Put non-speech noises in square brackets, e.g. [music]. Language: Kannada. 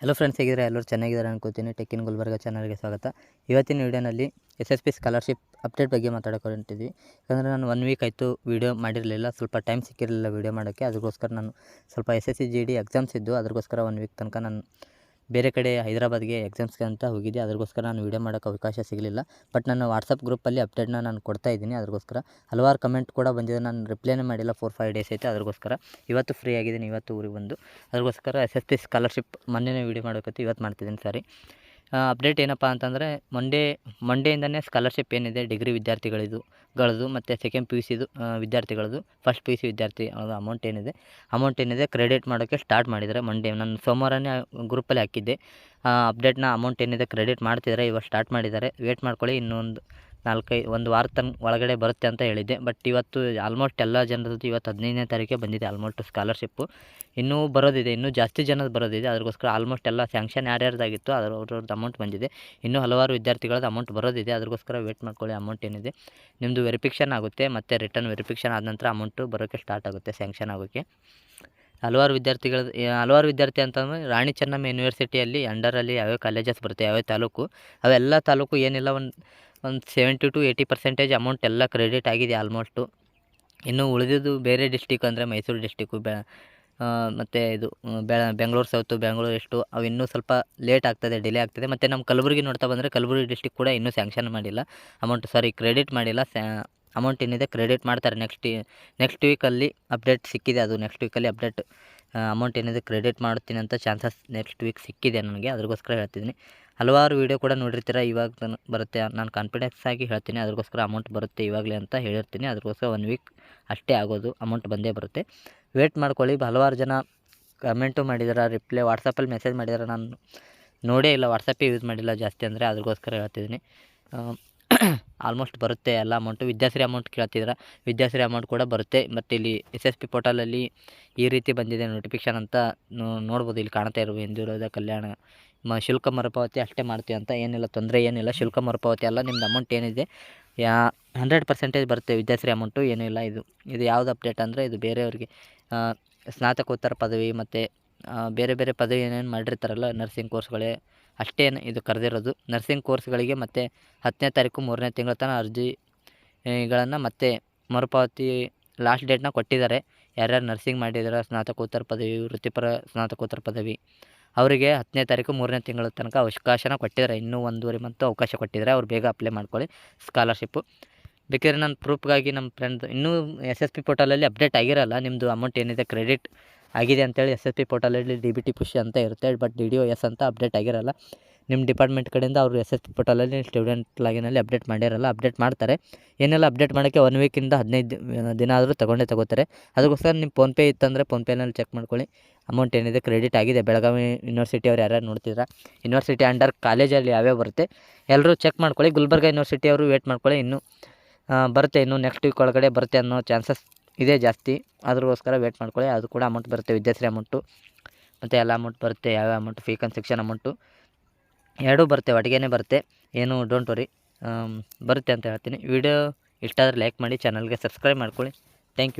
ಹಲೋ ಫ್ರೆಂಡ್ಸ್ ಹೇಗಿದ್ದಾರೆ? ಎಲ್ಲರೂ ಚೆನ್ನಾಗಿದ್ದಾರೆ ಅನ್ಕೋತೀನಿ. ಟೆಕ್ಕಿನ್ ಗುಲ್ಬರ್ಗ ಚಾನಲ್ಗೆ ಸ್ವಾಗತ. ಇವತ್ತಿನ ವೀಡಿಯೋನಲ್ಲಿ S S P scholarship update ಬಗ್ಗೆ ಮಾತಾಡೋಕೆ ಹೊರಟಿದ್ವಿ ಯಾಕಂದರೆ ನಾನು ಒನ್ ವೀಕ್ ಆಯಿತು ವೀಡಿಯೋ ಮಾಡಿರಲಿಲ್ಲ. ಸ್ವಲ್ಪ ಟೈಮ್ ಸಿಕ್ಕಿರಲಿಲ್ಲ ವೀಡಿಯೋ ಮಾಡೋಕ್ಕೆ. ಅದಕ್ಕೋಸ್ಕರ ನಾನು ಸ್ವಲ್ಪ S S C G D exams ಇದ್ದು, ಅದಕ್ಕೋಸ್ಕರ ಒನ್ ವೀಕ್ ತನಕ ನಾನು ಬೇರೆ ಕಡೆ ಹೈದರಾಬಾದ್ಗೆ ಎಕ್ಸಾಮ್ಸ್ಗೆ ಅಂತ ಹೋಗಿದ್ದೆ. ಅದಕ್ಕೋಸ್ಕರ ನಾನು ವೀಡಿಯೋ ಮಾಡೋಕ್ಕೆ ಅವಕಾಶ ಸಿಗಲಿಲ್ಲ. ಬಟ್ ನಾನು ವಾಟ್ಸಪ್ ಗ್ರೂಪಲ್ಲಿ ಅಪ್ಡೇಟ್ನ ನಾನು ಕೊಡ್ತಾ ಇದ್ದೀನಿ. ಅದಕ್ಕೋಸ್ಕರ ಹಲವಾರು ಕಮೆಂಟ್ ಕೂಡ ಬಂದಿದೆ. ನಾನು ರಿಪ್ಲೈನೇ ಮಾಡಿಲ್ಲ. ಫೋರ್, ಫೈವ್ ಡೇಸ್ ಐತೆ. ಅದಕ್ಕೋಸ್ಕರ ಇವತ್ತು ಫ್ರೀ ಆಗಿದ್ದೀನಿ. ಇವತ್ತು ಊರಿಗೆ ಬಂದು. ಅದಕ್ಕೋಸ್ಕರ ಎಸ್ ಎಸ್ ಪಿ ಸ್ಕಾಲರ್ಶಿಪ್ ಮೊನ್ನೆನೇ ವೀಡಿಯೋ ಮಾಡೋಕತ್ತಿ ಇವತ್ತು ಮಾಡ್ತಿದ್ದೀನಿ. ಸಾರಿ. ಅಪ್ಡೇಟ್ ಏನಪ್ಪ ಅಂತಂದರೆ ಮಂಡೇ ಮಂಡೆಯಿಂದನೇ ಸ್ಕಾಲರ್ಶಿಪ್ ಏನಿದೆ ಡಿಗ್ರಿ ವಿದ್ಯಾರ್ಥಿಗಳಿದು, ಗಳದು ಮತ್ತು ಸೆಕೆಂಡ್ ಪಿ ಯು ಸಿದು ವಿದ್ಯಾರ್ಥಿಗಳದು ಫಸ್ಟ್ ಪಿ ಯು ಸಿ ವಿದ್ಯಾರ್ಥಿ ಅನ್ನೋದು ಅಮೌಂಟ್ ಏನಿದೆ ಅಮೌಂಟ್ ಏನಿದೆ ಕ್ರೆಡಿಟ್ ಮಾಡೋಕ್ಕೆ ಸ್ಟಾರ್ಟ್ ಮಾಡಿದ್ದಾರೆ ಮಂಡೇ ನಾನು ಸೋಮವಾರನೇ ಗ್ರೂಪಲ್ಲಿ ಹಾಕಿದ್ದೆ. ಅಪ್ಡೇಟ್ನ ಅಮೌಂಟ್ ಏನಿದೆ ಕ್ರೆಡಿಟ್ ಮಾಡ್ತಿದ್ದಾರೆ, ಇವಾಗ ಸ್ಟಾರ್ಟ್ ಮಾಡಿದ್ದಾರೆ. ವೇಟ್ ಮಾಡ್ಕೊಳ್ಳಿ, ಇನ್ನೊಂದು ನಾಲ್ಕೈದು ಒಂದು ವಾರ ತನಕ ಒಳಗಡೆ ಬರುತ್ತೆ ಅಂತ ಹೇಳಿದ್ದೆ. ಬಟ್ ಇವತ್ತು ಆಲ್ಮೋಸ್ಟ್ ಎಲ್ಲ ಜನರದ್ದು ಇವತ್ತು ಹದಿನೈದನೇ ತಾರೀಕೆ ಬಂದಿದೆ ಆಲ್ಮೋಸ್ಟ್ ಸ್ಕಾಲರ್ಶಿಪ್ಪು. ಇನ್ನೂ ಬರೋದಿದೆ, ಇನ್ನೂ ಜಾಸ್ತಿ ಜನದ ಬರೋದಿದೆ. ಅದಕ್ಕೋಸ್ಕರ ಆಲ್ಮೋಸ್ಟ್ ಎಲ್ಲ ಸ್ಯಾಂಕ್ಷನ್ ಯಾರ್ಯಾರ್ದಾಗಿತ್ತು ಅದ್ರ, ಅವ್ರವ್ರದ್ದು ಅಮೌಂಟ್ ಬಂದಿದೆ. ಇನ್ನೂ ಹಲವಾರು ವಿದ್ಯಾರ್ಥಿಗಳದ್ದು ಅಮೌಂಟ್ ಬರೋದಿದೆ. ಅದಕ್ಕೋಸ್ಕರ ವೇಟ್ ಮಾಡ್ಕೊಳ್ಳಿ, ಅಮೌಂಟ್ ಏನಿದೆ. ನಿಮ್ಮದು ವೆರಿಫಿಕ್ಷನ್ ಆಗುತ್ತೆ, ಮತ್ತು ರಿಟರ್ನ್ ವೆರಿಫಿಕ್ಷನ್ ಆದ ನಂತರ ಅಮೌಂಟು ಬರೋಕ್ಕೆ ಸ್ಟಾರ್ಟ್ ಆಗುತ್ತೆ ಸ್ಯಾಂಕ್ಷನ್ ಆಗೋಕ್ಕೆ. ಹಲವಾರು ವಿದ್ಯಾರ್ಥಿಗಳ ಹಲವಾರು ವಿದ್ಯಾರ್ಥಿ ಅಂತಂದರೆ ರಾಣಿ ಚೆನ್ನಮ್ಮ ಯೂನಿವರ್ಸಿಟಿಯಲ್ಲಿ ಅಂಡರಲ್ಲಿ ಯಾವ್ಯಾವ ಕಾಲೇಜಸ್ ಬರುತ್ತೆ, ಯಾವ್ಯಾವ ತಾಲೂಕು, ಅವೆಲ್ಲ ತಾಲೂಕು ಏನಿಲ್ಲ ಒಂದು ಒಂದು seventy two eighty percentage amount ಎಲ್ಲ ಕ್ರೆಡಿಟ್ ಆಗಿದೆ ಆಲ್ಮೋಸ್ಟು ಇನ್ನು ಉಳಿದಿದ್ದು ಬೇರೆ ಡಿಸ್ಟಿಕ್ ಅಂದರೆ ಮೈಸೂರು ಡಿಸ್ಟಿಕ್ಕು ಬೆ ಮತ್ತು ಇದು ಬೆಂಗಳೂರು ಸೌತು ಬೆಂಗಳೂರು ಎಷ್ಟು, ಅವು ಇನ್ನೂ ಸ್ವಲ್ಪ ಲೇಟ್ ಆಗ್ತದೆ ಡಿಲೇ ಆಗ್ತದೆ. ಮತ್ತು ನಮ್ಮ ಕಲಬುರಗಿ ನೋಡ್ತಾ ಬಂದರೆ ಕಲಬುರಗಿ ಡಿಸ್ಟಿಕ್ ಕೂಡ ಇನ್ನೂ ಸ್ಯಾಂಕ್ಷನ್ ಮಾಡಿಲ್ಲ. ಅಮೌಂಟ್ ಸಾರಿ ಕ್ರೆಡಿಟ್ ಮಾಡಿಲ್ಲ ಸ್ಯಾ ಅಮೌಂಟ್ ಏನಿದೆ ಕ್ರೆಡಿಟ್ ಮಾಡ್ತಾರೆ. ನೆಕ್ಸ್ಟ್ ನೆಕ್ಸ್ಟ್ ವೀಕಲ್ಲಿ ಅಪ್ಡೇಟ್ ಸಿಕ್ಕಿದೆ. ಅದು ನೆಕ್ಸ್ಟ್ ವೀಕಲ್ಲಿ ಅಪ್ಡೇಟ್ ಅಮೌಂಟ್ ಏನಿದೆ ಕ್ರೆಡಿಟ್ ಮಾಡ್ತೀನಿ ಅಂತ ಚಾನ್ಸಸ್ ನೆಕ್ಸ್ಟ್ ವೀಕ್ ಸಿಕ್ಕಿದೆ ನನಗೆ. ಅದಕ್ಕೋಸ್ಕರ ಹೇಳ್ತಿದ್ದೀನಿ. ಹಲವಾರು ವೀಡಿಯೋ ಕೂಡ ನೋಡಿರ್ತೀರ, ಇವಾಗ ಬರುತ್ತೆ. ನಾನು ಕಾನ್ಫಿಡೆನ್ಸ್ ಆಗಿ ಹೇಳ್ತೀನಿ ಅದಕ್ಕೋಸ್ಕರ ಅಮೌಂಟ್ ಬರುತ್ತೆ ಇವಾಗಲೇ ಅಂತ ಹೇಳಿರ್ತೀನಿ. ಅದಕ್ಕೋಸ್ಕರ ಒನ್ ವೀಕ್ ಅಷ್ಟೇ ಆಗೋದು ಅಮೌಂಟ್ ಬಂದೇ ಬರುತ್ತೆ. ವೇಟ್ ಮಾಡ್ಕೊಳ್ಳಿ. ಹಲವಾರು ಜನ ಕಮೆಂಟು ಮಾಡಿದಾರೆ ರಿಪ್ಲೈ ವಾಟ್ಸಪ್ಪಲ್ಲಿ ಮೆಸೇಜ್ ಮಾಡಿದಾರೆ. ನಾನು ನೋಡೇ ಇಲ್ಲ ವಾಟ್ಸಪ್ಪೇ ಯೂಸ್ ಮಾಡಿಲ್ಲ ಜಾಸ್ತಿ ಅಂದರೆ ಅದಕ್ಕೋಸ್ಕರ ಹೇಳ್ತಿದ್ದೀನಿ. [coughs] ಆಲ್ಮೋಸ್ಟ್ ಬರುತ್ತೆ ಎಲ್ಲ ಅಮೌಂಟು ವಿದ್ಯಾಶ್ರೀ ಅಮೌಂಟ್ ಕೇಳ್ತಿದ್ರೆ ವಿದ್ಯಾಶ್ರೀ ಅಮೌಂಟ್ ಕೂಡ ಬರುತ್ತೆ. ಮತ್ತು ಇಲ್ಲಿ ಎಸ್ ಎಸ್ ಪಿ ಪೋರ್ಟಲಲ್ಲಿ ಈ ರೀತಿ ಬಂದಿದೆ ನೋಟಿಫಿಕೇಷನ್ ಅಂತ ನೋಡ್ಬೋದು. ಇಲ್ಲಿ ಕಾಣ್ತಾ ಇರುವ ಹಿಂದುಳಿದ ಕಲ್ಯಾಣ, ಮ, ಶುಲ್ಕ ಮರುಪಾವತಿ ಅಷ್ಟೇ ಮಾಡ್ತೀವಿ ಅಂತ, ಏನಿಲ್ಲ, ತೊಂದರೆ ಏನಿಲ್ಲ, ಶುಲ್ಕ ಮರುಪಾವತಿ ಅಲ್ಲ, ನಿಮ್ದು ಅಮೌಂಟ್ ಏನಿದೆ, ಯಾ ಹಂಡ್ರೆಡ್ ಪರ್ಸೆಂಟೇಜ್ ಬರುತ್ತೆ ವಿದ್ಯಾಶ್ರೀ ಅಮೌಂಟು ಇಲ್ಲ ಇದು. ಇದು ಯಾವುದು ಅಪ್ಡೇಟ್ ಅಂದರೆ, ಇದು ಬೇರೆಯವ್ರಿಗೆ ಸ್ನಾತಕೋತ್ತರ ಪದವಿ ಮತ್ತು ಬೇರೆ ಬೇರೆ ಪದವಿ ಏನೇನು ಮಾಡಿರ್ತಾರಲ್ಲ ನರ್ಸಿಂಗ್ ಕೋರ್ಸ್ಗಳೇ ಅಷ್ಟೇ ಇದು ಕರೆದಿರೋದು. ನರ್ಸಿಂಗ್ ಕೋರ್ಸ್ಗಳಿಗೆ ಮತ್ತು ಹತ್ತನೇ ತಾರೀಕು ಮೂರನೇ ತಿಂಗಳ ತನಕ ಅರ್ಜಿಗಳನ್ನು ಮತ್ತೆ ಮರುಪಾವತಿ ಲಾಸ್ಟ್ ಡೇಟ್ನ ಕೊಟ್ಟಿದ್ದಾರೆ. ಯಾರ್ಯಾರು ನರ್ಸಿಂಗ್ ಮಾಡಿದಾರೆ, ಸ್ನಾತಕೋತ್ತರ ಪದವಿ, ವೃತ್ತಿಪರ ಸ್ನಾತಕೋತ್ತರ ಪದವಿ, ಅವರಿಗೆ ಹತ್ತನೇ ತಾರೀಕು ಮೂರನೇ ತಿಂಗಳ ತನಕ ಅವಕಾಶನ ಕೊಟ್ಟಿದ್ದಾರೆ. ಇನ್ನೂ ಒಂದೂವರೆ ಮಂತು ಅವಕಾಶ ಕೊಟ್ಟಿದ್ದಾರೆ. ಅವ್ರು ಬೇಗ ಅಪ್ಲೈ ಮಾಡ್ಕೊಳ್ಳಿ. ಸ್ಕಾಲರ್ಶಿಪ್ಪು ಬೇಕಾದ್ರೆ ನಾನು ಪ್ರೂಫ್ಗಾಗಿ ನಮ್ಮ ಫ್ರೆಂಡ್ ಇನ್ನೂ ಎಸ್ ಎಸ್ ಪಿ ಪೋರ್ಟಲಲ್ಲಿ ಅಪ್ಡೇಟ್ ಆಗಿರಲ್ಲ. ನಿಮ್ಮದು ಅಮೌಂಟ್ ಏನಿದೆ ಕ್ರೆಡಿಟ್ ಆಗಿದೆ ಅಂತೇಳಿ ಎಸ್ ಎಸ್ ಪಿ ಪೋರ್ಟಲಲ್ಲಿ ಡಿ ಬಿ ಟಿ ಪುಷಿ ಅಂತ ಇರುತ್ತೆ but D D O S ಅಂತ ಅಪ್ಡೇಟ್ ಆಗಿರಲ್ಲ. ನಿಮ್ಮ ಡಿಪಾರ್ಟ್ಮೆಂಟ್ ಕಡೆಯಿಂದ ಅವರು ಎಸ್ ಎಸ್ ಪಿ ಪೋರ್ಟಲಲ್ಲಿ ಸ್ಟೂಡೆಂಟ್ ಲಾಗಿನಲ್ಲಿ ಅಪ್ಡೇಟ್ ಮಾಡಿರಲ್ಲ ಅಪ್ಡೇಟ್ ಮಾಡ್ತಾರೆ. ಏನೆಲ್ಲ ಅಪ್ಡೇಟ್ ಮಾಡೋಕ್ಕೆ ಒನ್ ವೀಕಿಂದ ಹದಿನೈದು ದಿನ ಆದರೂ ತೊಗೊಂಡೇ ತೊಗೋತಾರೆ. ಅದಕ್ಕೋಸ್ಕರ ನಿಮ್ಮ ಫೋನ್ಪೇ ಇತ್ತಂದರೆ ಫೋನ್ಪೇನಲ್ಲಿ ಚೆಕ್ ಮಾಡ್ಕೊಳ್ಳಿ. ಅಮೌಂಟ್ ಏನಿದೆ ಕ್ರೆಡಿಟ್ ಆಗಿದೆ. ಬೆಳಗಾವಿ ಯೂನಿವರ್ಸಿಟಿ ಅವ್ರು ಯಾರ್ಯಾರು ನೋಡ್ತಿದ್ರೆ? ಯೂನಿವರ್ಸಿಟಿ ಅಂಡರ್ ಕಾಲೇಜಲ್ಲಿ ಯಾವ್ಯಾವ ಬರುತ್ತೆ ಎಲ್ಲರೂ ಚೆಕ್ ಮಾಡ್ಕೊಳ್ಳಿ. ಗುಲ್ಬರ್ಗ ಯೂನಿವರ್ಸಿಟಿ ಅವರು ವೇಟ್ ಮಾಡ್ಕೊಳ್ಳಿ. ಇನ್ನೂ ಬರುತ್ತೆ, ಇನ್ನೂ ನೆಕ್ಸ್ಟ್ ವೀಕ್ ಒಳಗಡೆ ಬರುತ್ತೆ ಅನ್ನೋ ಚಾನ್ಸಸ್ ಇದೆ ಜಾಸ್ತಿ. ಅದಕ್ಕೋಸ್ಕರ ವೇಟ್ ಮಾಡ್ಕೊಳ್ಳಿ. ಅದು ಕೂಡ ಅಮೌಂಟ್ ಬರುತ್ತೆ. ವಿದ್ಯಾಶ್ರೀ ಅಮೌಂಟು ಮತ್ತು ಎಲ್ಲ ಅಮೌಂಟ್ ಬರುತ್ತೆ. ಯಾವ ಅಮೌಂಟ್ ಫೀ ಕನ್ಸ್ಟ್ರಕ್ಷನ್ ಅಮೌಂಟು ಎರಡೂ ಬರುತ್ತೆ. ಒಟ್ಟಿಗೆ ಬರುತ್ತೆ. ಏನು ಡೋಂಟ್ ವರಿ ಬರುತ್ತೆ ಅಂತ ಹೇಳ್ತೀನಿ. ವಿಡಿಯೋ ಇಷ್ಟ ಆದರೆ ಲೈಕ್ ಮಾಡಿ ಚಾನಲ್ಗೆ ಸಬ್ಸ್ಕ್ರೈಬ್ ಮಾಡ್ಕೊಳ್ಳಿ. Thank you